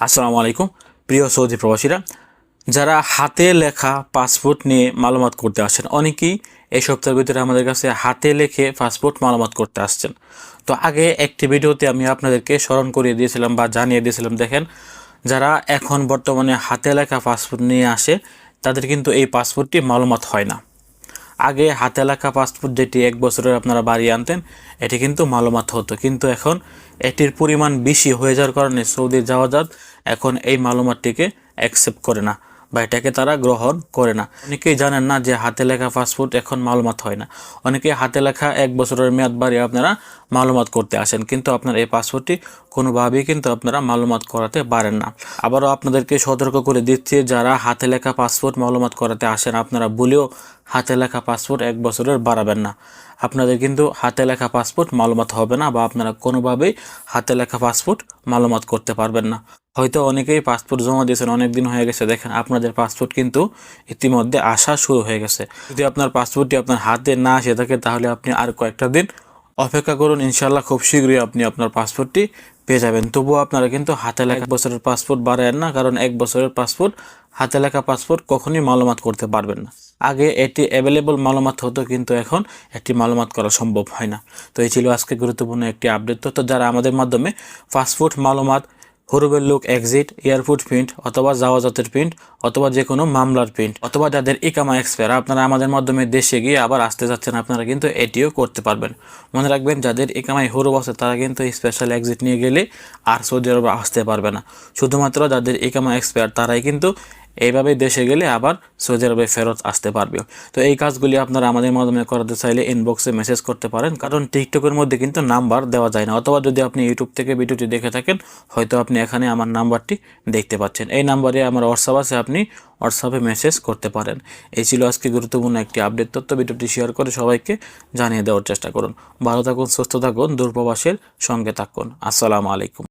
আসসালামু আলাইকুম। প্রিয় সৌদি প্রবাসীরা, যারা হাতে লেখা পাসপোর্ট নিয়ে মালুমাত করতে আসেন অনেকেই এই সপ্তাহের ভিতরে আমাদের কাছে হাতে লেখে পাসপোর্ট মালুমাত করতে আসছেন। তো আগে একটি ভিডিওতে আমি আপনাদেরকে স্মরণ করিয়ে দিয়েছিলাম বা জানিয়ে দিয়েছিলাম, দেখেন, যারা এখন বর্তমানে হাতে লেখা পাসপোর্ট নিয়ে আসে, তাদের কিন্তু এই পাসপোর্টটি মালুমাত হয় না। আগে হাতে লেখা পাসপোর্ট যেটি এক বছরের আপনারা বাড়িয়ে আনতেন, এটি কিন্তু মালুমাত হতো। কিন্তু এখন এটির পরিমাণ বেশি হয়ে যাওয়ার কারণে সৌদি যাওয়াজাত এখন এই মালুমাতটিকে অ্যাকসেপ্ট করে না। বা এটাকে তারা গ্রহণ করে না। অনেকেই জানেন না যে হাতে লেখা পাসপোর্ট এখন মালুমাত হয় না। অনেকেই হাতে লেখা এক বছরের মেয়াদ বাড়িয়ে আপনারা মালুমাত করতে আসেন, কিন্তু আপনার এই পাসপোর্টটি কোনোভাবেই কিন্তু আপনারা মালুমাত করাতে পারেন না। আবারও আপনাদেরকে সতর্ক করে দিচ্ছি, যারা হাতে লেখা পাসপোর্ট মালুমাত করাতে আসেন, আপনারা বলেও হাতে লেখা পাসপোর্ট এক বছরের বাড়াবেন না। আপনাদের কিন্তু হাতে লেখা পাসপোর্ট মালুমাত হবে না বা আপনারা কোনোভাবেই হাতে লেখা পাসপোর্ট মালুমাত করতে পারবেন না। হয়তো অনেকেই পাসপোর্ট জমা দিয়েছেন, অনেক দিন হয়ে গেছে। দেখেন, আপনাদের পাসপোর্ট কিন্তু ইতিমধ্যে আসা শুরু হয়ে গেছে। যদি আপনার পাসপোর্টটি আপনার হাতে না আসে থাকে, তাহলে আপনি আর কয়েকটা দিন অপেক্ষা করুন। ইনশাল্লাহ খুব শীঘ্রই আপনি আপনার পাসপোর্টটি পেয়ে যাবেন। তবুও আপনারা কিন্তু হাতে লেখা বছরের পাসপোর্ট বাড়ায়েন না, কারণ এক বছরের পাসপোর্ট হাতে লেখা পাসপোর্ট কখনোই মালুমাত করতে পারবেন না। আগে এটি অ্যাভেলেবল মালুমাত হতো, কিন্তু এখন একটি মালুমাত করা সম্ভব হয় না। তো এই ছিল আজকে গুরুত্বপূর্ণ একটি আপডেট তো যারা আমাদের মাধ্যমে পাসপোর্ট মালুমাত হরুবের লোক এক্সিট এয়ারপোর্ট প্রিন্ট অথবা জাওয়াজাতের প্রিন্ট অথবা যে কোনো মামলার প্রিন্ট অথবা যাদের ইকামা এক্সপায়ার আপনারা আমাদের মাধ্যমে দেশে গিয়ে আবার আসতে যাচ্ছেন, আপনারা কিন্তু এটিও করতে পারবেন। মনে রাখবেন, যাদের ইকামায় হরু আছে, তারা কিন্তু স্পেশাল এক্সিট নিয়ে গেলে আর সৌদি আরবে আসতে পারবে না। শুধুমাত্র যাদের ইকামা এক্সপায়ার তারাই কিন্তু এইভাবে দেশে গেলে আবার সৌদি আরবে ফেরত আসতে পারবে। তো এই কাজগুলি আপনারা আমাদের মাধ্যমে করাতে চাইলে ইনবক্সে মেসেজ করতে পারেন, কারণ টিকটকের মধ্যে কিন্তু নাম্বার দেওয়া যায় না। অথবা যদি আপনি ইউটিউব থেকে ভিডিওটি দেখে থাকেন, হয়তো আপনি এখানে আমার নাম্বারটি দেখতে পাচ্ছেন। এই নাম্বারে আমার হোয়াটসঅ্যাপ আছে, আপনি হোয়াটসঅ্যাপে মেসেজ করতে পারেন। এই ছিল আজকে গুরুত্বপূর্ণ একটি আপডেট তথ্য। ভিডিওটি শেয়ার করে সবাইকে জানিয়ে দেওয়ার চেষ্টা করুন। ভালো থাকুন, সুস্থ থাকুন, দূরপ্রবাসের সঙ্গে থাকুন। আসসালামু আলাইকুম।